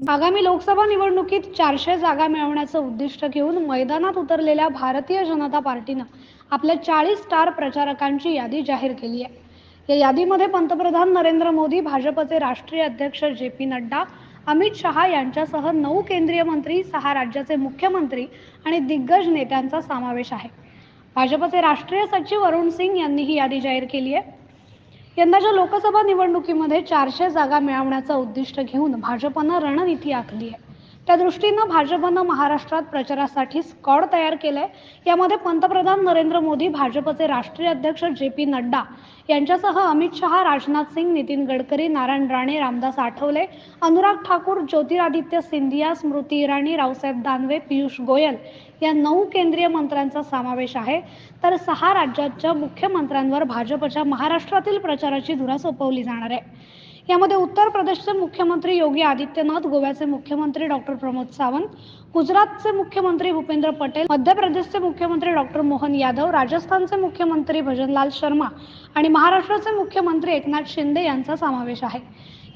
आगामी लोकसभा निवडणुकीत चारशे जागा मिळवण्याचं उद्दिष्ट घेऊन मैदानात उतरलेल्या भारतीय जनता पार्टीनं आपल्या चाळीस स्टार प्रचारकांची यादी जाहीर केली आहे. या यादीमध्ये पंतप्रधान नरेंद्र मोदी भाजपचे राष्ट्रीय अध्यक्ष जे पी नड्डा अमित शहा यांच्यासह नऊ केंद्रीय मंत्री सहा राज्याचे मुख्यमंत्री आणि दिग्गज नेत्यांचा समावेश आहे. भाजपचे राष्ट्रीय सचिव अरुण सिंग यांनी ही यादी जाहीर केली आहे. यंदाच्या लोकसभा निवडणुकीमध्ये चारशे जागा मिळवण्याचं उद्दिष्ट घेऊन भाजपनं रणनीती आखली आहे. त्या दृष्टीनं भाजपनं महाराष्ट्रात प्रचारासाठी स्कॉड तयार केलंय. यामध्ये पंतप्रधान नरेंद्र मोदी भाजपचे राष्ट्रीय अध्यक्ष जे पी नड्डा यांच्यासह अमित शहा राजनाथ सिंग नितीन गडकरी नारायण राणे रामदास आठवले अनुराग ठाकूर ज्योतिरादित्य सिंधिया स्मृती इराणी रावसाहेब दानवे पियुष गोयल या नऊ केंद्रीय मंत्र्यांचा समावेश आहे. तर सहा राज्याच्या मुख्यमंत्र्यांवर भाजपच्या महाराष्ट्रातील प्रचाराची धुरा सोपवली जाणार आहे. यामध्ये उत्तर प्रदेशचे मुख्यमंत्री योगी आदित्यनाथ गोव्याचे मुख्यमंत्री डॉक्टर प्रमोद सावंत गुजरातचे मुख्यमंत्री भूपेंद्र पटेल मध्य प्रदेशचे मुख्यमंत्री डॉक्टर मोहन यादव राजस्थानचे मुख्यमंत्री भजनलाल शर्मा आणि महाराष्ट्राचे मुख्यमंत्री एकनाथ शिंदे यांचा समावेश आहे.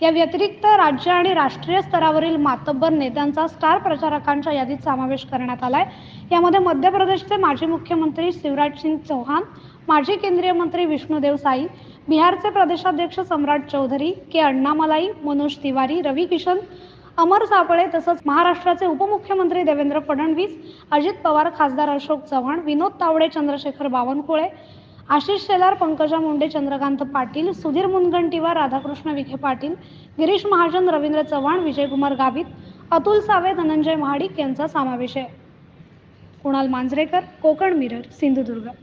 या व्यतिरिक्त राज्य आणि राष्ट्रीय स्तरावरील मातब्बर नेत्यांचा स्टार प्रचारकांच्या यादीत समावेश करण्यात आलाय. यामध्ये मध्य प्रदेशचे माजी मुख्यमंत्री शिवराज सिंग चौहान माजी केंद्रीय मंत्री विष्णुदेव साई बिहारचे प्रदेशाध्यक्ष सम्राट चौधरी के अण्णामलाई मनोज तिवारी रवी किशन अमर सापळे तसंच महाराष्ट्राचे उपमुख्यमंत्री देवेंद्र फडणवीस अजित पवार खासदार अशोक चव्हाण विनोद तावडे चंद्रशेखर बावनकुळे आशिष शेलार पंकजा मुंडे चंद्रकांत पाटील सुधीर मुनगंटीवार राधाकृष्ण विखे पाटील गिरीश महाजन रवींद्र चव्हाण विजयकुमार गावित अतुल सावे धनंजय महाडिक यांचा समावेश आहे. कुणाल मांजरेकर कोकण मिरर सिंधुदुर्ग.